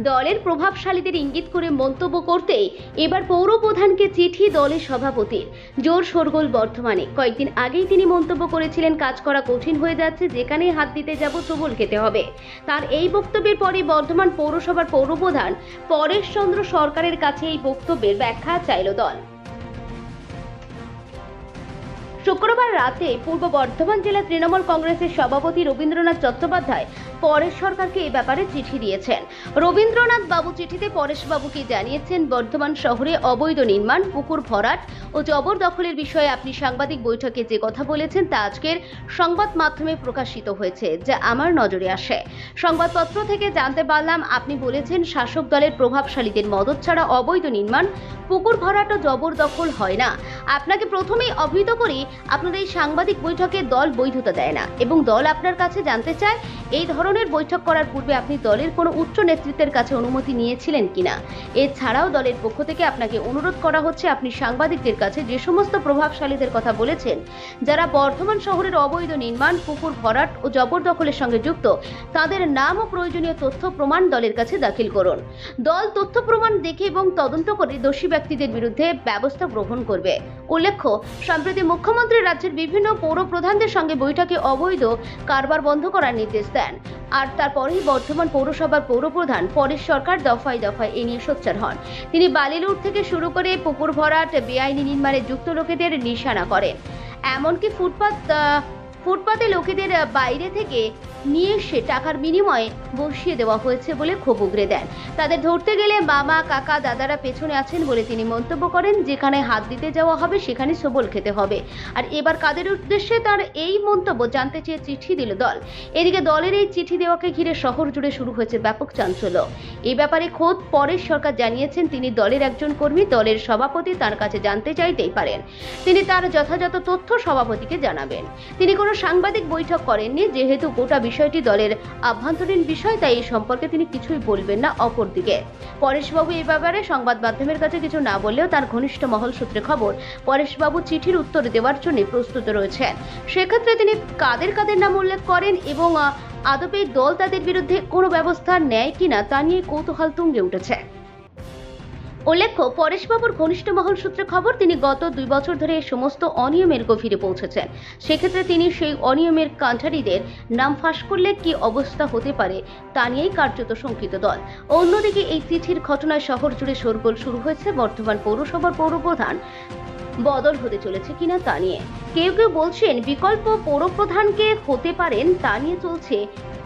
দলের প্রভাবশালীদের ইঙ্গিত করে মন্তব্য করতেই এবার পৌরপ্রধানকে চিঠি দলের সভাপতির। জোর শোরগোল বর্ধমানে। কয়েকদিন আগেই তিনি মন্তব্য করেছিলেন, কাজ করা কঠিন হয়ে যাচ্ছে যেখানে হাত দিতে যাব তবল খেতে হবে। তার এই বক্তব্যের পরে বর্ধমান পৌরসভার পৌরপ্রধান পরেশ চন্দ্র সরকারের কাছে এই বক্তব্যের ব্যাখ্যা চাইল দল। শুক্রবার রাতে পূর্ব বর্ধমান জেলা তৃণমূল কংগ্রেসের সভাপতি রবীন্দ্রনাথ চট্টোপাধ্যায় পরেশ সরকারকে এ ব্যাপারে চিঠি দিয়েছেন। রবীন্দ্রনাথ বাবু চিঠিতে পরেশ বাবুকে জানিয়েছেন, বর্ধমান শহরে অবৈধ নির্মাণ, পুকুর ভরাট ও জবরদখলের বিষয়ে আপনি সাংবাদিক বৈঠকে যে কথা বলেছেন তা আজকের সংবাদ মাধ্যমে প্রকাশিত হয়েছে, যা আমার নজরে আসে। সংবাদপত্র থেকে জানতে পারলাম, আপনি বলেছেন, শাসক দলের প্রভাবশালীদের মদত ছাড়া অবৈধ নির্মাণ, পুকুর ভরাট ও জবরদখল হয় না। আপনাকে প্রথমেই অবহিত করি আপনার এই সাংবাদিক বৈঠকে দল বৈধতা দেয় না এবং দল আপনার কাছে জানতে চায় এই ধরনের বৈঠক করার পূর্বে আপনি দলের কোনো উচ্চ নেতৃত্বের কাছে অনুমতি নিয়েছিলেন কিনা। এছাড়াও দলের পক্ষ থেকে আপনাকে অনুরোধ করা হচ্ছে, আপনি সাংবাদিকদের কাছে যে সমস্ত প্রভাবশালীদের কথা বলেছেন, যারা বর্ধমান শহরের অবৈধ নির্মাণ, পুকুর ভরাট ও জবরদখলের সঙ্গে যুক্ত, তাদের নাম ও প্রয়োজনীয় তথ্য প্রমাণ দলের কাছে দাখিল করুন। দল তথ্য প্রমাণ দেখে এবং তদন্ত করে দোষী ব্যক্তিদের বিরুদ্ধে ব্যবস্থা গ্রহণ করবে। উল্লেখ্য সম্প্রতি মুখ্যমন্ত্রী রাজ্যের বিভিন্ন পৌর প্রধানদের সঙ্গে বৈঠকে অবৈধ কারবার বন্ধ করার নির্দেশ দেন। আর তারপরেই বর্ধমান পৌরসভার পৌরপ্রধান পরেশ সরকার দফায় দফায় এ নিয়ে সোচ্চার হন। তিনি বালিলুট থেকে শুরু করে পুকুর ভরাট বেআইনি নির্মাণে যুক্ত লোকেদের নিশানা করেন। এমনকি ফুটপাত ফুটপাতে লোকেদের বাইরে থেকে নিয়ে এসে টাকার বিনিময়ে বসিয়ে দেওয়া হয়েছে বলে ক্ষোভ উগরে দেন। তাদের ধরতে গেলে মামা, কাকা, দাদারা পেছনে আছেন বলে তিনি মন্তব্য করেন। যেখানে হাত দিতে যাওয়া হবে, সেখানে সবল খেতে হবে। আর এবার কাদের উদ্দেশ্যে তার এই মন্তব্য জানতে চেয়ে চিঠি দিল দল। এদিকে দলের এই চিঠি দেওয়াকে ঘিরে শহর জুড়ে শুরু হয়েছে ব্যাপক চাঞ্চল্য। এই ব্যাপারে খোদ পরেশ সরকার জানিয়েছেন, তিনি দলের একজন কর্মী, দলের সভাপতি, তার কাছে জানতে চাইতেই পারেন। তিনি তার যথাযথ তথ্য সভাপতিকে জানাবেন। তিনি কোনো সাংবাদিক বৈঠক করেননি, যেহেতু গোটা বিষয়টি দলের আভ্যন্তরীণ বিষয়, তাই এই সম্পর্কে তিনি কিছুই বলবেন না অপরদিকে। পরেশবাবু এই ব্যাপারে সংবাদ মাধ্যমের কাছে কিছু না বললেও তার ঘনিষ্ঠ মহল সূত্রে খবর, পরেশবাবু চিঠির উত্তর দেওয়ার জন্য প্রস্তুত রয়েছেন। সেক্ষেত্রে তিনি কাদের কাদের নাম উল্লেখ করেন এবং আদপে দল তাদের বিরুদ্ধে কোনো ব্যবস্থা নেয় কিনা তা নিয়ে কৌতূহল তুঙ্গে উঠেছে। উল্লেখ্য পরেশবাবুর ঘনিষ্ঠ মহল সূত্রে খবর, তিনি গত দুই বছর ধরে এই সমস্ত অনিয়মের গভীরে পৌঁছেছেন। সেক্ষেত্রে তিনি সেই অনিয়মের কান্ঠারিদের নাম ফাঁস করলে কি অবস্থা হতে পারে, তা নিয়েই কার্যত শঙ্কিত দল। অন্যদিকে এই চিঠির ঘটনায় শহর জুড়ে শোরগোল শুরু হয়েছে বর্তমান পৌরসভার পৌরপ্রধান বদল হতে চলেছে কিনা তা নিয়ে। কেউ কেউ বলছেন, বিকল্প পৌরপ্রধানকে হতে পারেন তা নিয়ে চলছে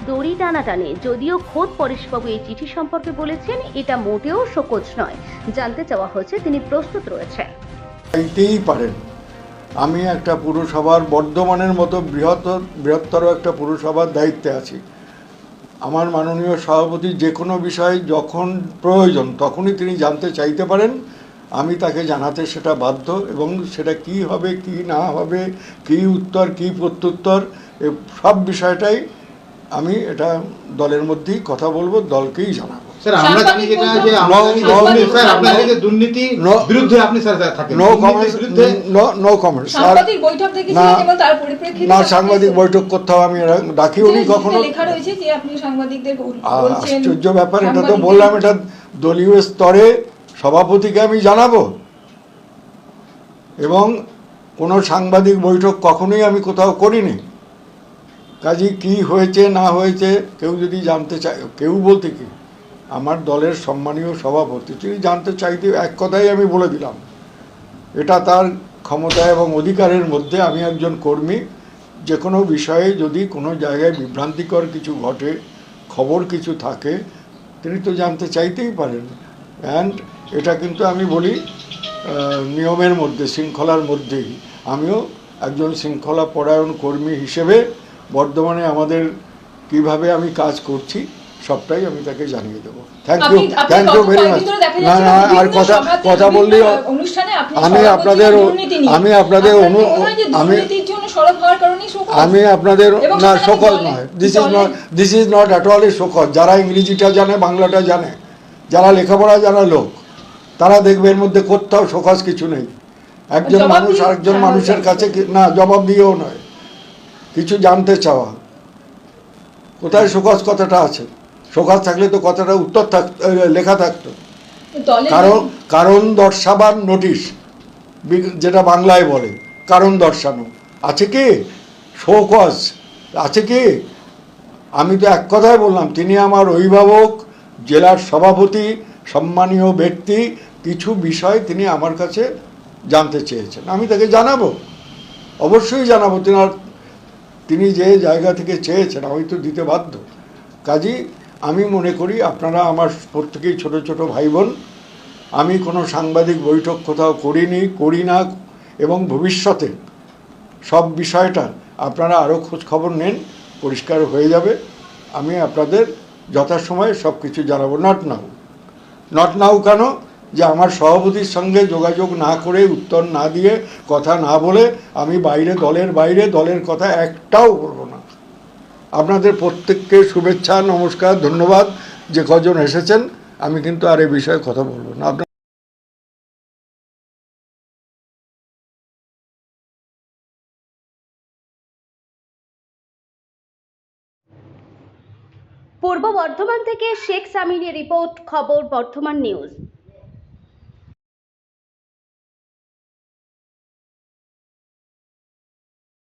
দড়ি টানাটানে যদিও খোদ পরেশবাবু এই চিঠি সম্পর্কে বলেছেন, এটা মোটেও শোকজ নয়। জানতে চাওয়া হয়েছে, তিনি প্রস্তুত রয়েছেন। চাইতেই পারেন। আমি একটা পুরসভার বর্ধমানের মতো বৃহত্তর বৃহত্তর একটা পুরসভার দায়িত্বে আছি। আমার মাননীয় সভাপতি যে কোনো বিষয় যখন প্রয়োজন, তখনই তিনি জানতে চাইতে পারেন। আমি তাকে জানাতে সেটা বাধ্য এবং সেটা কি হবে, কি না হবে, কি উত্তর, কি প্রত্যুত্তর সব বিষয়টাই আমি এটা দলের মধ্যেই কথা বলব দলকেই জানাব। স্যার আমরা জানি যেটা যে স্যার আপনার যে দুর্নীতি বিরুদ্ধে আপনি স্যার স্যার থাকেন। নো কমেন্টস বিরুদ্ধে নো কমেন্টস সাংবাদিক বৈঠক দেখেছিলেন না- এবং তার পরিপ্রেক্ষিতে না সাংবাদিক বৈঠক করতে আমি এরা- ডাকি উনি কখনো। লেখা রয়েছে যে আপনি সাংবাদিকদের বলছেন। আশ্চর্য ব্যাপার এটা তো বললাম এটা দলীয় স্তরে সভাপতিকে আমি জানাব। এবং কোনো সাংবাদিক বৈঠক কখনোই আমি কোথাও করিনি। কাজে কি হয়েছে, না হয়েছে, কেউ যদি জানতে চায়, কেউ বলতে কি? আমার দলের সম্মানীয় সভাপতি তিনি জানতে চাইতে, এক কথাই আমি বলে দিলাম। এটা তার ক্ষমতা এবং অধিকারের মধ্যে আমি একজন কর্মী। যে কোনো বিষয়ে যদি কোনো জায়গায় বিভ্রান্তিকর কিছু ঘটে, খবর কিছু থাকে, তিনি তো জানতে চাইতেই পারেন। অ্যান্ড এটা কিন্তু আমি বলি নিয়মের মধ্যে, শৃঙ্খলার মধ্যেই। আমিও একজন শৃঙ্খলা পরায়ণ কর্মী হিসেবে বর্তমানে আমাদের কীভাবে আমি কাজ করছি সবটাই আমি তাকে জানিয়ে দেবো thank you thank you very much না না আর কথা কথা আপনি আমি আপনাদের। আমি আপনাদের হয় আমি? আমি আপনাদের না সকল নয় this is not this is not at all এ সকল যারা ইংরেজিটা জানে বাংলাটা জানে যারা লেখাপড়া জানা লোক তারা দেখবে এর মধ্যে কোথাও শোকজ কিছু নেই একজন মানুষ আরেকজন হ্যাঁ, মানুষের হ্যাঁ। কাছে না জবাব দিয়েও নয় কিছু জানতে চাওয়া। কোথায় শোকজ কথাটা আছে? শোকাজ থাকলে তো কথাটা উত্তর থাকতো লেখা থাকতো। কারণ কারণ দর্শাবার নোটিশ যেটা বাংলায় বলে কারণ দর্শানো। আছে কি? শোকজ। আছে কি? আমি তো এক কথায় বললাম তিনি আমার অভিভাবক জেলার সভাপতি সম্মানীয় ব্যক্তি কিছু বিষয় তিনি আমার কাছে জানতে চেয়েছেন। আমি তাকে জানাব। অবশ্যই জানাব। তিনার তিনি যে জায়গা থেকে চেয়েছেন, আমি তো দিতে বাধ্য। কাজী, আমি মনে করি আপনারা আমার প্রত্যেকেই ছোট ছোট ভাই বোন আমি কোনো সাংবাদিক বৈঠক কোথাও করিনি, করি না, এবং ভবিষ্যতে সব বিষয়টা আপনারা আরও খোঁজ খবর নেন, পরিষ্কার হয়ে যাবে। আমি আপনাদের যথাসময়ে সব কিছু জানাব। Not now. নট নাও কেন? যে আমার সভাপতির সঙ্গে যোগাযোগ না করে, উত্তর না দিয়ে কথা না বলে আমি বাইরে, দলের বাইরে, দলের কথা একটাও বলব না। আপনাদের প্রত্যেককে শুভেচ্ছা, নমস্কার, ধন্যবাদ। যে কজন এসেছেন, আমি কিন্তু আর এ বিষয়ে কথা বলব না। আপনার পূর্ব বর্ধমান থেকে শেখ সামিনের রিপোর্ট, খবর, বর্ধমান নিউজ।